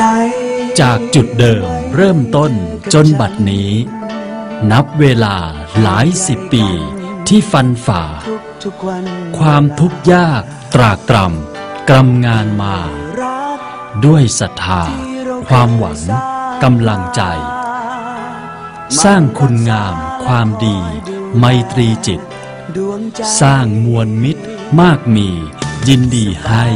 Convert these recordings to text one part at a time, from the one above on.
จจากจุดเดิมเริ่มต้นจนบัดนี้ นับเวลาหลายสิบปีที่ฟันฝ่า ความทุกข์ยากตรากตรำกรำงานมา ด้วยศรัทธา ความหวังกำลังใจ สร้างคุณงามความดี ไมตรีจิต สร้างมวลมิตรมากมียินดีให้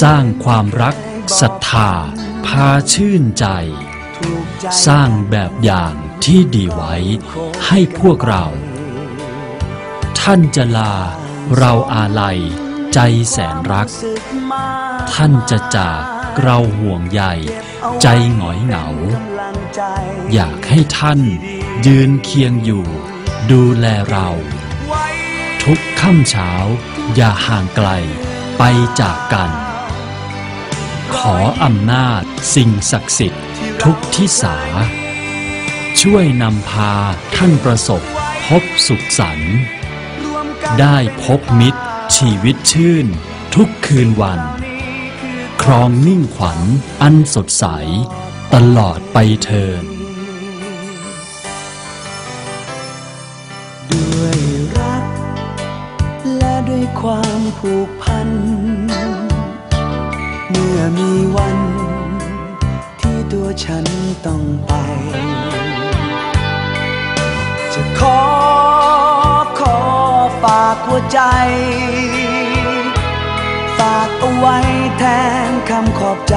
สร้างความรัก ศรัทธาพาชื่นใจ สร้างแบบอย่างที่ดีไว้ให้พวกเรา ท่านจะลาเราอาลัยใจแสนรัก ท่านจะจากเราห่วงใยใจหงอยเหงา อยากให้ท่านยืนเคียงอยู่ ดูแลเรา ทุกค่ำเช้าอย่าห่างไกลไปจากกัน ขออำนาจ สิ่งศักดิ์สิทธิ์ ทุกทิศาช่วยนำพาท่านประสบ พบสุขสันต์รวมกันได้พบมิตร ชีวิตชื่น ทุกคืนวัน ครองนิ่งขวัญอันสดใส ตลอดไปเทินด้วยรัก และด้วยความผูกพัน เมื่อมีวัน ที่ตัวฉันต้องไป จะขอขอฝากหัวใจ ฝากเอาไว้แทนคำขอบใจ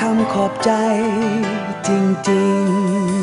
คำขอบใจจริง ๆ